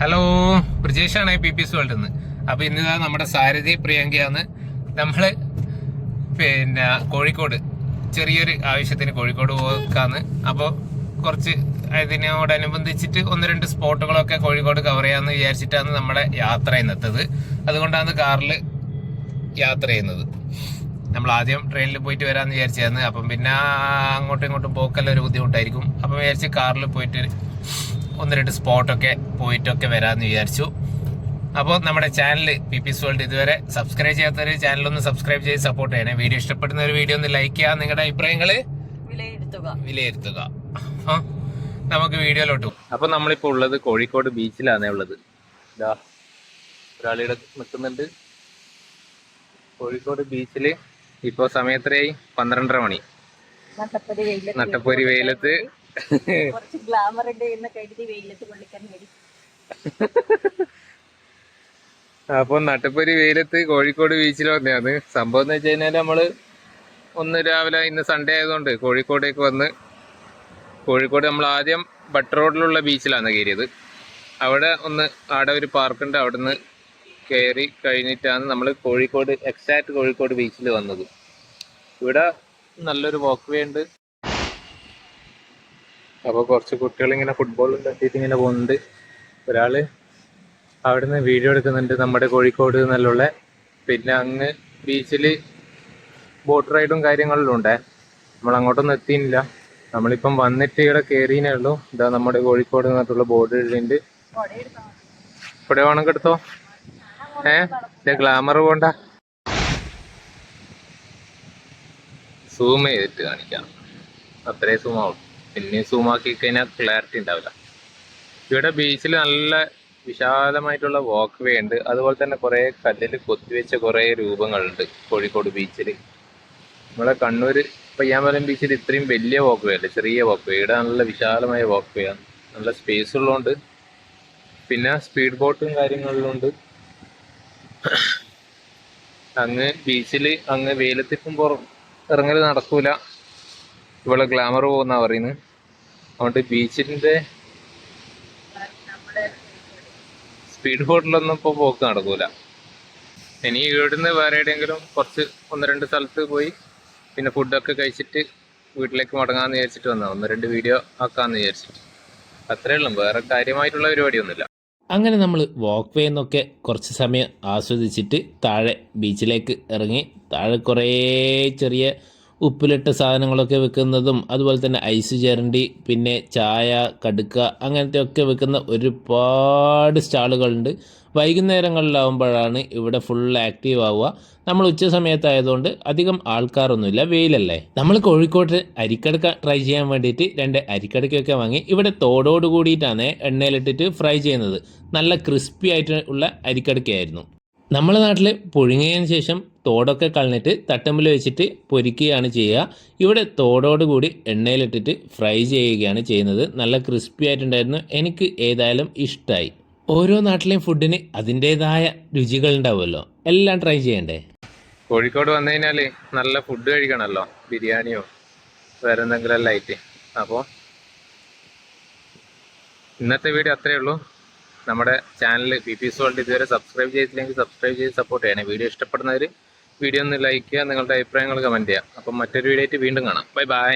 Hello ബ്രിജേഷാണ് P P S വേൾഡിൽ നിന്ന്. അപ്പൊ ഇന്ന് നമ്മുടെ സാരഥി പ്രിയങ്കയാണ്. നമ്മൾ പിന്നെ കോഴിക്കോട് ചെറിയൊരു ആവശ്യത്തിന് കോഴിക്കോട് പോക്കാന്ന് അപ്പോൾ കുറച്ച് അതിനോടനുബന്ധിച്ചിട്ട് ഒന്ന് രണ്ട് സ്പോട്ടുകളൊക്കെ കോഴിക്കോട് കവർ ചെയ്യാന്ന് വിചാരിച്ചിട്ടാണ് നമ്മുടെ യാത്ര ഇന്നത്തത്. അതുകൊണ്ടാണ് കാറിൽ യാത്ര ചെയ്യുന്നത്. നമ്മൾ ആദ്യം ട്രെയിനിൽ പോയിട്ട് വരാമെന്ന് വിചാരിച്ചായിരുന്നു അപ്പം പിന്നെ അങ്ങോട്ടും ഇങ്ങോട്ടും പോക്കല്ല ഒരു ബുദ്ധിമുട്ടായിരിക്കും. അപ്പം വിചാരിച്ച് കാറിൽ പോയിട്ട് ഒന്ന് രണ്ട് സ്പോട്ടൊക്കെ പോയിട്ടൊക്കെ വരാമെന്ന് വിചാരിച്ചു. അപ്പോൾ നമ്മുടെ ചാനൽ പി പി വേൾഡ് ഇതുവരെ സബ്സ്ക്രൈബ് ചെയ്യാത്തവർ ചാനലൊന്ന് സബ്സ്ക്രൈബ് ചെയ്ത് സപ്പോർട്ട് ചെയ്യണേ. വീഡിയോ ഇഷ്ടപ്പെടുന്ന ഒരു വീഡിയോ ഒന്ന് ലൈക്ക് ചെയ്യുക. നിങ്ങളുടെ അഭിപ്രായങ്ങൾ വിലയിരുത്തുക. നമുക്ക് വീഡിയോയിലോട്ട് പോകും അപ്പൊ നമ്മളിപ്പോ ഉള്ളത് കോഴിക്കോട് ബീച്ചിലാണ് ഉള്ളത്. ഇതാ ഒരാളിവിടെ നിൽക്കുന്നുണ്ട്. കോഴിക്കോട് ബീച്ചിൽ ഇപ്പോൾ സമയത്രയായി പന്ത്രണ്ടര മണി. നട്ടപ്പൊരി വെയിലത്ത് കുറച്ച് ഗ്ലാമർ ഉണ്ട് എന്ന് കരുതി വെയിലത്ത് കൊള്ളിക്കാൻ വേണ്ടി. അപ്പൊ നട്ടപ്പൊരി വെയിലത്ത് കോഴിക്കോട് ബീച്ചിൽ വന്നതാണ് സംഭവം എന്ന് വെച്ച് കഴിഞ്ഞാൽ നമ്മൾ ഒന്ന് രാവിലെ ഇന്ന് സൺഡേ ആയതുകൊണ്ട് കോഴിക്കോടേക്ക് വന്ന് കോഴിക്കോട് നമ്മൾ ആദ്യം ബട്ട് റോഡിലുള്ള ബീച്ചിലാണ് കയറിയത്. അവിടെ ഒന്ന് അവിടെ ഒരു പാർക്കുണ്ട് അവിടെ നിന്ന് കയറി കഴിഞ്ഞിട്ടാണ് നമ്മൾ കോഴിക്കോട് എക്സാക്ട് കോഴിക്കോട് ബീച്ചിൽ വന്നത്. ഇവിടെ നല്ലൊരു വാക്ക് വേ ഉണ്ട്. അപ്പോൾ കുറച്ച് കുട്ടികൾ ഇങ്ങനെ ഫുട്ബോൾ തട്ടിയിട്ട് ഇങ്ങനെ പോകുന്നുണ്ട്. ഒരാൾ അവിടുന്ന് വീഡിയോ എടുക്കുന്നുണ്ട് നമ്മുടെ കോഴിക്കോട് നിന്നുള്ള പിന്നെ അങ്ങ് ബീച്ചിൽ ബോട്ട് റൈഡും കാര്യങ്ങളിലും ഉണ്ടേ. നമ്മൾ അങ്ങോട്ടൊന്നും എത്തിയില്ല. നമ്മളിപ്പം വന്നിട്ട് ഇവിടെ കയറിയേ ഉള്ളൂ. ഇതാ നമ്മുടെ കോഴിക്കോട് എന്നിട്ടുള്ള ബോർഡ് എഴുതിണ്ട് ഇവിടെ വേണമെങ്കിൽ എടുത്തോ ഏ? ഗ്ലാമർ പോണ്ട. സൂം ചെയ്തിട്ട് കാണിക്കാം. അത്രേ സൂം ആവും പിന്നെ സൂം ആക്കി കഴിഞ്ഞാൽ ക്ലാരിറ്റി ഉണ്ടാവില്ല. ഇവിടെ ബീച്ചിൽ നല്ല വിശാലമായിട്ടുള്ള വാക്ക് വേ ഉണ്ട്. അതുപോലെ തന്നെ കുറേ കല്ലിൽ കൊത്തിവെച്ച കുറേ രൂപങ്ങളുണ്ട് കോഴിക്കോട് ബീച്ചിൽ നമ്മളെ കണ്ണൂർ പയ്യാമ്പലം ബീച്ചിൽ ഇത്രയും വലിയ വാക്ക് വേ അല്ല ചെറിയ വാക്ക് വേ ഇവിടെ നല്ല വിശാലമായ വാക്ക് വേ ആണ്. നല്ല സ്പേസ് ഉള്ളതുകൊണ്ട് പിന്നെ സ്പീഡ് ബോട്ടും കാര്യങ്ങളിലുണ്ട് അങ്ങ് ബീച്ചിൽ അങ്ങ് വെയിലത്തിപ്പം പുറം ഇറങ്ങൽ നടക്കൂല. ഇവിടെ ഗ്ലാമർ പോകുന്ന പറയുന്നത് അതുകൊണ്ട് ബീച്ചിന്റെ സ്പീഡ് ബോട്ടിലൊന്നും ഇപ്പോൾ പോക്ക് നടക്കൂല. ഇനി ഇവിടുന്ന് വേറെ എവിടെയെങ്കിലും കുറച്ച് ഒന്ന് രണ്ട് സ്ഥലത്ത് പോയി പിന്നെ ഫുഡൊക്കെ കഴിച്ചിട്ട് വീട്ടിലേക്ക് മടങ്ങാന്ന് വിചാരിച്ചിട്ട് വന്നാ ഒന്ന് രണ്ട് വീഡിയോ ആക്കാന്ന് വിചാരിച്ചിട്ട്. അത്രേ ഉള്ളൂ. വേറെ കാര്യമായിട്ടുള്ള പരിപാടി ഒന്നുമില്ല അങ്ങനെ നമ്മൾ വാക്ക് വേ എന്നൊക്കെ കുറച്ച് സമയം ആസ്വദിച്ചിട്ട് താഴെ ബീച്ചിലേക്ക് ഇറങ്ങി. താഴെ കുറേ ചെറിയ ഉപ്പിലിട്ട സാധനങ്ങളൊക്കെ വെക്കുന്നതും അതുപോലെ തന്നെ ഐസ് ചരണ്ടി പിന്നെ ചായ കടുക്ക അങ്ങനത്തെ ഒക്കെ വെക്കുന്ന ഒരുപാട് സ്റ്റാളുകളുണ്ട്. വൈകുന്നേരങ്ങളിലാവുമ്പോഴാണ് ഇവിടെ ഫുൾ ആക്റ്റീവ് ആവുക. നമ്മൾ ഉച്ച സമയത്തായതുകൊണ്ട് അധികം ആൾക്കാരൊന്നുമില്ല വെയിലല്ലേ? നമ്മൾ കോഴിക്കോട്ട് അരിക്കടക്ക ട്രൈ ചെയ്യാൻ വേണ്ടിയിട്ട് രണ്ട് അരിക്കടക്കൊക്കെ വാങ്ങി ഇവിടെ തോടോട് കൂടിയിട്ടാണ് എണ്ണയിലിട്ടിട്ട് ഫ്രൈ ചെയ്യുന്നത്. നല്ല ക്രിസ്പി ആയിട്ട് ഉള്ള അരിക്കടക്കയായിരുന്നു. നമ്മുടെ നാട്ടിൽ പുഴുങ്ങിയതിന് ശേഷം തോടൊക്കെ കളഞ്ഞിട്ട് തട്ടമ്പിൽ വെച്ചിട്ട് പൊരിക്കുകയാണ് ചെയ്യുക. ഇവിടെ തോടോട് കൂടി എണ്ണയിലിട്ടിട്ട് ഫ്രൈ ചെയ്യുകയാണ് ചെയ്യുന്നത്. നല്ല ക്രിസ്പി ആയിട്ടുണ്ടായിരുന്നു. എനിക്ക് ഏതായാലും ഇഷ്ടമായി ഓരോ നാട്ടിലെയും ഫുഡിന് അതിന്റേതായ രുചികൾ ഉണ്ടാവുമല്ലോ. എല്ലാം ട്രൈ ചെയ്യണ്ടേ? കോഴിക്കോട് വന്നു കഴിഞ്ഞാൽ നല്ല ഫുഡ് കഴിക്കണമല്ലോ ബിരിയാണിയോ വേറെന്തെങ്കിലും ആയിട്ട്. അപ്പോൾ ഇന്നത്തെ വീഡിയോ അത്രേ ഉള്ളൂ. നമ്മുടെ ചാനൽ പി പി സോൾഡ് ഇതുവരെ സബ്സ്ക്രൈബ് ചെയ്തില്ലെങ്കിൽ സബ്സ്ക്രൈബ് ചെയ്ത് സപ്പോർട്ട് ചെയ്യണേ. വീഡിയോ ഇഷ്ടപ്പെടുന്നവർ വീഡിയോ ഒന്ന് ലൈക്ക് ചെയ്യുക നിങ്ങളുടെ അഭിപ്രായങ്ങൾ കമന്റ് ചെയ്യുക. അപ്പം മറ്റൊരു വീഡിയോ ആയിട്ട് വീണ്ടും കാണാം. Bye bye